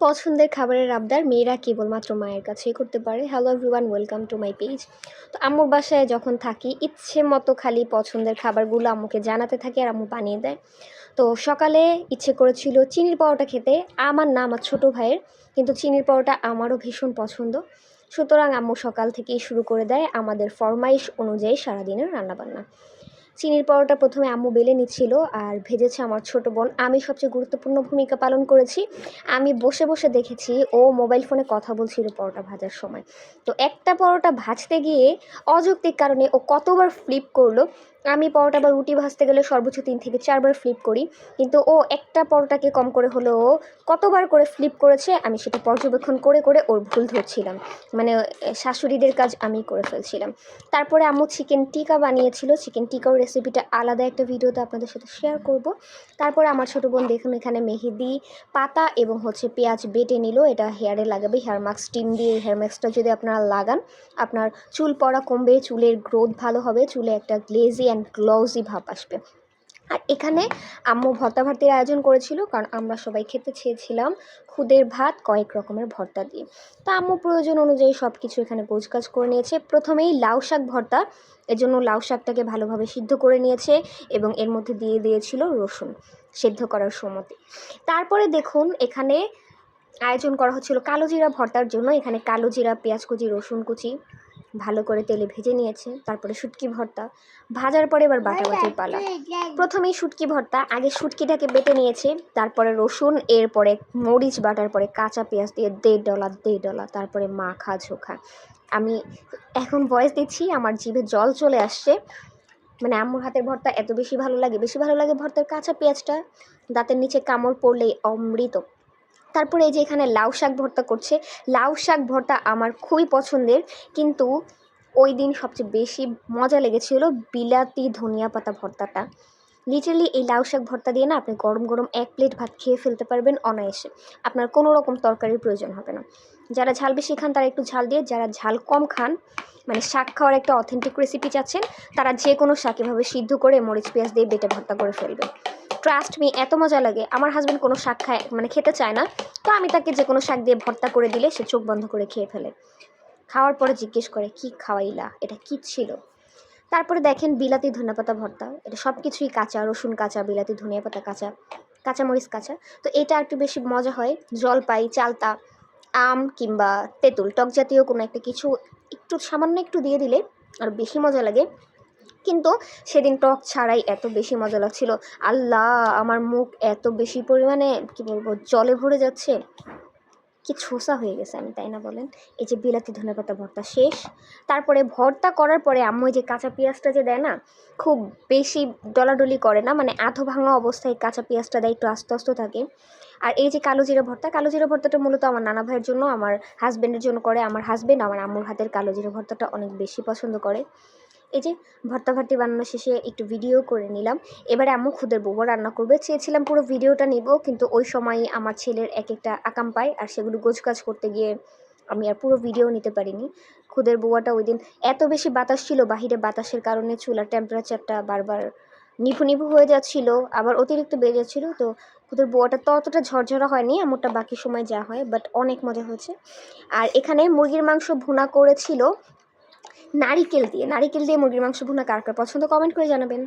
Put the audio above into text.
পছন্দের খাবারের আবদার মেয়েরা কেবলমাত্র মায়ের কাছেই করতে পারে। Hello everyone welcome to my page তো আম্মুর বাসায় যখন থাকি, ইচ্ছে মতো খালি পছন্দের খাবারগুলো আম্মুকে জানাতে থাকি আর আম্মু বানিয়ে দেয়। তো সকালে ইচ্ছে করেছিল চিনির পরোটা খেতে। আমার না, আমার ছোটো ভাইয়ের। কিন্তু চিনির পরোটা আমারও ভীষণ পছন্দ। সুতরাং আম্মু সকাল থেকেই শুরু করে দেয় আমাদের ফরমাইশ অনুযায়ী সারাদিনের রান্নাবান্না। চিনির পরোটা প্রথমে আম্মু বেলে নিচ্ছিল আর ভেজেছে আমার ছোট বোন। আমি সবচেয়ে গুরুত্বপূর্ণ ভূমিকা পালন করেছি। আমি বসে বসে দেখেছি ও মোবাইল ফোনে কথা বলছিল পরোটা ভাজার সময়। তো একটা পরোটা ভাজতে গিয়ে অযৌক্তিক কারণে ও কতবার ফ্লিপ করল আমি পরোটা বা রুটি ভাজতে গেলে সর্বোচ্চ তিন থেকে চারবার ফ্লিপ করি। কিন্তু ও একটা পরোটাকে কম করে হলেও কতবার করে ফ্লিপ করেছে, আমি সেটা পর্যবেক্ষণ করে করে ওর ভুল ধরছিলাম। মানে শাশুড়িদের কাজ আমি করে ফেলছিলাম। তারপরে আম্মু চিকেন টিকা বানিয়েছিল। চিকেন টিকার রেসিপিটা আলাদা একটা ভিডিওতে আপনাদের সাথে শেয়ার করব। তারপরে আমার ছোটো বোন দেখুন, এখানে মেহেদি, পাতা এবং হচ্ছে পেঁয়াজ বেটে নিল। এটা হেয়ারে লাগাবে হেয়ার মাস্ক স্টিম দিয়ে হেয়ার মাস্কটা যদি আপনারা লাগান, আপনার চুল পড়া কমবে, চুলের গ্রোথ ভালো হবে, চুলে একটা গ্লেজি অ্যান্ড গ্লৌজি ভাব আসবে। আর এখানে আম্মু ভর্তা ভর্তির আয়োজন করেছিল, কারণ আমরা সবাই খেতে চেয়েছিলাম খুদের ভাত, কয়েক রকমের ভর্তা দিয়ে। তা আম্মু প্রয়োজন অনুযায়ী সব কিছু এখানে গোছগাছ করে নিয়েছে। প্রথমেই লাউ শাক ভর্তা এর জন্য লাউ শাকটাকে ভালোভাবে সিদ্ধ করে নিয়েছে এবং এর মধ্যে দিয়ে দিয়েছিল রসুন সেদ্ধ করার সময়তে তারপরে দেখুন, এখানে আয়োজন করা হচ্ছিল কালো জিরা ভর্তার জন্য। এখানে কালো জিরা পেঁয়াজ কুচি রসুন কুচি ভালো করে তেলে ভেজে নিয়েছে, তারপরে শুটকি ভর্তা। ভাজার পরে এবার বাটা বাটাবাটির পালা। প্রথমেই শুটকি ভর্তা, আগে শুটকিটাকে বেটে নিয়েছে, তারপরে রসুন, এরপরে মরিচ বাটার, পরে কাঁচা পেঁয়াজ দিয়ে দেড় ডলা দেড় ডলা, তারপরে মাখা ঝোখা। আমি এখন ভয়েস দিচ্ছি, আমার জিভে জল চলে আসছে। মানে আম্মুর হাতের ভর্তা এত বেশি ভালো লাগে, বেশি ভালো লাগে ভর্তার কাঁচা পেঁয়াজটা। দাঁতের নিচে কামড় পড়লেই অমৃত। তারপরে এই যে এখানে লাউ শাক ভর্তা করছে, লাউ শাক ভর্তা আমার খুবই পছন্দের, কিন্তু ওই দিন সবচেয়ে বেশি মজা লেগেছিল বিলাতি ধনিয়া পাতা ভর্তাটা। লিটারলি এই লাউ শাক ভর্তা দিয়ে না আপনি গরম গরম এক প্লেট ভাত খেয়ে ফেলতে পারবেন অনায়াসে। আপনার কোনো রকম তরকারির প্রয়োজন হবে না। যারা ঝাল বেশি খান তারা একটু ঝাল দিয়ে, যারা ঝাল কম খান মানে শাক খাওয়ার একটা অথেন্টিক রেসিপি চাচ্ছেন, তারা যে কোনো শাক এভাবে সিদ্ধ করে মরিচ, পেঁয়াজ দিয়ে বেটে ভর্তা করে ফেলবে ট্রাস্ট মি এত মজা লাগে। আমার হাজব্যান্ড কোনো শাক খায় মানে খেতে চায় না। তো আমি তাকে যে কোনো শাক দিয়ে ভর্তা করে দিলে সে চোখ বন্ধ করে খেয়ে ফেলে। খাওয়ার পরে জিজ্ঞেস করে, কি খাওয়াইলা? এটা কি ছিল? তারপরে দেখেন বিলাতি ধনেপাতা ভর্তা। এটা সব কিছুই কাঁচা, রসুন কাঁচা, বিলাতি ধনিয়া পাতা কাঁচা, কাঁচামরিচ কাঁচা। তো এটা একটু বেশি মজা হয়, জলপাই, চালতা, আম কিংবা তেঁতুল, টক জাতীয় কোনো একটা কিছু একটু সামান্য একটু দিয়ে দিলে আর বেশি মজা লাগে। কিন্তু সেদিন টক ছাড়াই এত বেশি মজা লাগছিল। আল্লাহ, আমার মুখ এত বেশি পরিমাণে, কী বলব, জলে ভরে যাচ্ছে। কি ছোসা হয়ে গেছে আমি, তাই না বলেন? এই যে বিলাতি ধনেপাতা ভর্তা শেষ। তারপরে ভর্তা করার পরে আম্মু যে কাঁচা পেঁয়াজটা যে দেয় না, খুব বেশি ডলাডলি করে না মানে আধো ভাঙা অবস্থায় কাঁচা পেঁয়াজটা দেয়, একটু আস্তে আস্তে থাকে। আর এই যে কালো জিরা ভর্তা, কালো জিরা ভর্তাটা মূলত আমার নানা ভাইয়ের জন্য, আমার হাজব্যান্ডের জন্য করে। আমার হাজব্যান্ড আমার আম্মুর হাতের কালো জিরা ভর্তাটা অনেক বেশি পছন্দ করে। এই যে ভর্তা ভর্তি বানানো শেষে একটু ভিডিও করে নিলাম। এবারে আম্মু খুদের বউবা রান্না করবে। চেয়েছিলাম পুরো ভিডিওটা নিব, কিন্তু ওই সময় আমার ছেলের এক একটা আকাম পায় আর সেগুলো গোছগাছ করতে গিয়ে আমি আর পুরো ভিডিও নিতে পারিনি। খুদের বউয়াটা ওই দিন এত বেশি বাতাস ছিল, বাহিরে বাতাসের কারণে চুলার টেম্পারেচারটা বারবার নিভু নিভু হয়ে যাচ্ছিল, আবার অতিরিক্ত বেড়ে যাচ্ছিল। তো খুদের বোয়াটা ততটা ঝরঝরা হয়নি এমনটা বাকি সময় যা হয় বাট অনেক মজা হয়েছে। আর এখানে মুরগির মাংস ভুনা করেছিল নারিকেল দিয়ে নারিকেল দিয়ে মুরগির মাংস ভুনা কার কার পছন্দ? কমেন্ট করে জানাবেন।